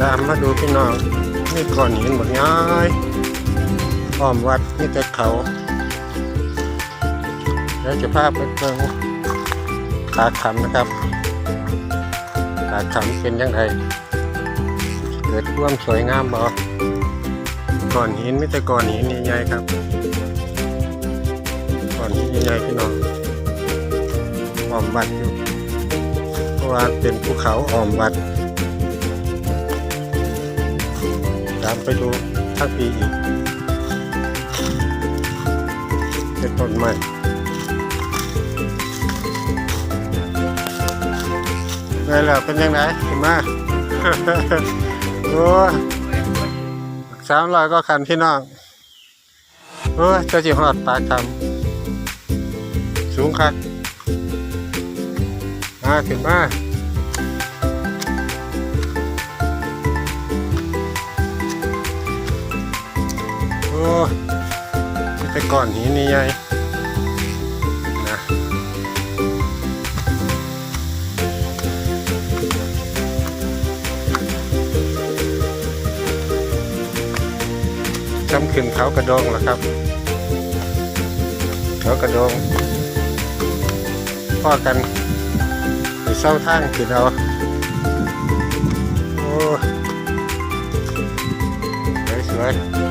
ตามมาดูพี่น้องนี่ก่อนหินหมดย้ายอ้อมวัดนี่แต่เขา แล้วจะพาไปเบิ่งขาขำนะครับขาขำเป็นยังไงเกิดควมสวยงามบ่ก่อนหินไม่แต่ก่อนหินใหญ่ๆครับ ก่อนหินใหญ่ๆพี่น้องอ้อมวัดอยู่เพราะว่าเป็นภูเขาอ้อมวัดามไปดูทั้งปีอีกเป็นต้นไม้ไงล่ะเป็นยังไงเห็นไหมาโอ้สามร้อยก็ขันพี่น้องโอ้เจ้าจีหอดปลาคำสูงคักมาขึ้นมา อ้แต่ก่อนหินนี่ใหญ่นะจำขึ้นเขากระโดงแล้วครับ เขากระโดงพ่อกันไปเศร้าทางขึ้นเอาโอ้ยสวยๆ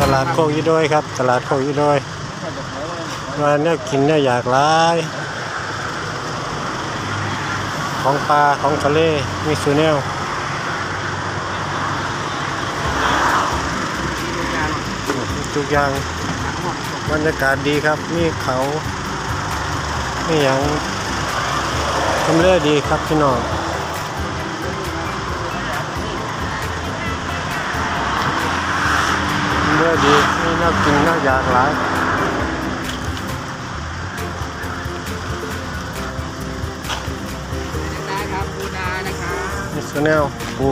ตลาดโคกยีโดยครับ ตลาดโคกยีโดยมาเนี่ยกินเนี่ยอยากร้าย ของปลาของทะเลมีสูแนวทุกอย่างบรรยากาศดีครับมีเขามีอย่างทำเลดีครับพี่น้อง เมื่อดีนี่น่ากินน่าอยากหลายได้ครับปูนานะคะมิสแนลปู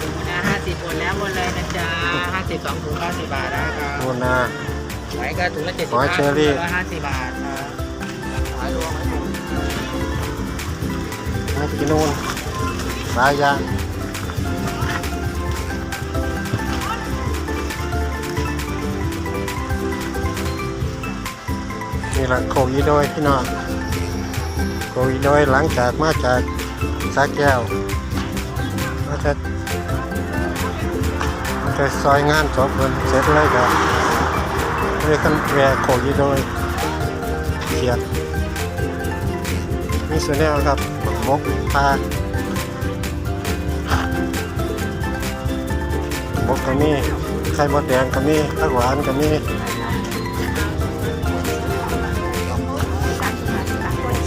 ปูนาห้าสิบหมดแล้วหมดเลยนะจ๊ะห้าสิบสองถุงเก้าสิบบาทนะครับปูนาหอยก็ถุงละเจ็ดสิบหอยเชอรี่ร้อยห้าสิบบาทครับหอยรวมนักกินนูนหลายอย่าง นี่แหละโคยีโดยพี่น้องโคยีโดยหลังจากมาจากสาแก้วมาจะมาจะซอยงานจบเพิ่นเสร็จเลยก็เลยกันแวะโคยีโดยเขียดมีส่วนแนวครับหมกปลาหมกก็มีไข่มดแดงก็มีผักหวานก็มี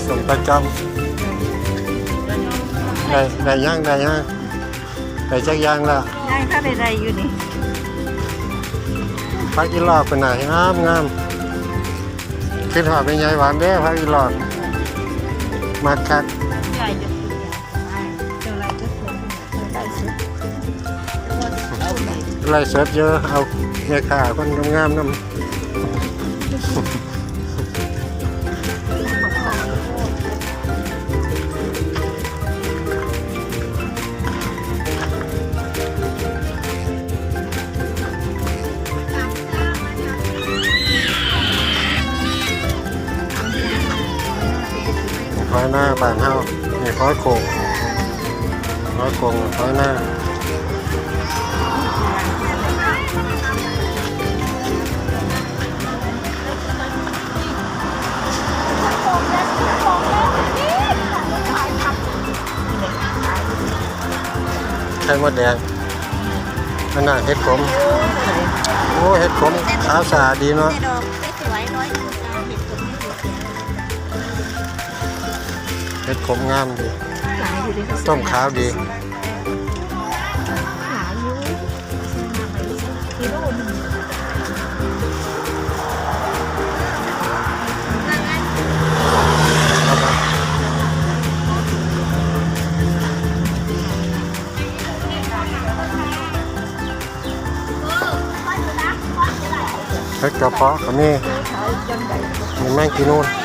ส่งประจำได้ได้ย่างได้ย่างได้จักย่างแล้วได้ถ้าใดๆอยู่นี่พักอีหลอกเป็นไหนงามงามขึ้นหอดเป็นไงหวานเด้อพักอีหลอกมาคักใหญ่จะสุดเจ้าไรจะสุดเจ้าไรสุดไล่เสิร์ฟเยอะเอาเมียขาคนงามๆน้ำ อยหน้าบานเฮานี่หอยโขงหอยโขงหอยหน้าไข่มดแดงอันน่ะเห็ดขมโอ้เห็ดขมขาวสะอาดดีเนาะ เห็ดขมงามดีขายอยู่ดิต้มขาวดีขายอยู่กิโลหนึงเอามาเห็ดกระเพาะก็มีขายจังใดมีแมงกีนูนข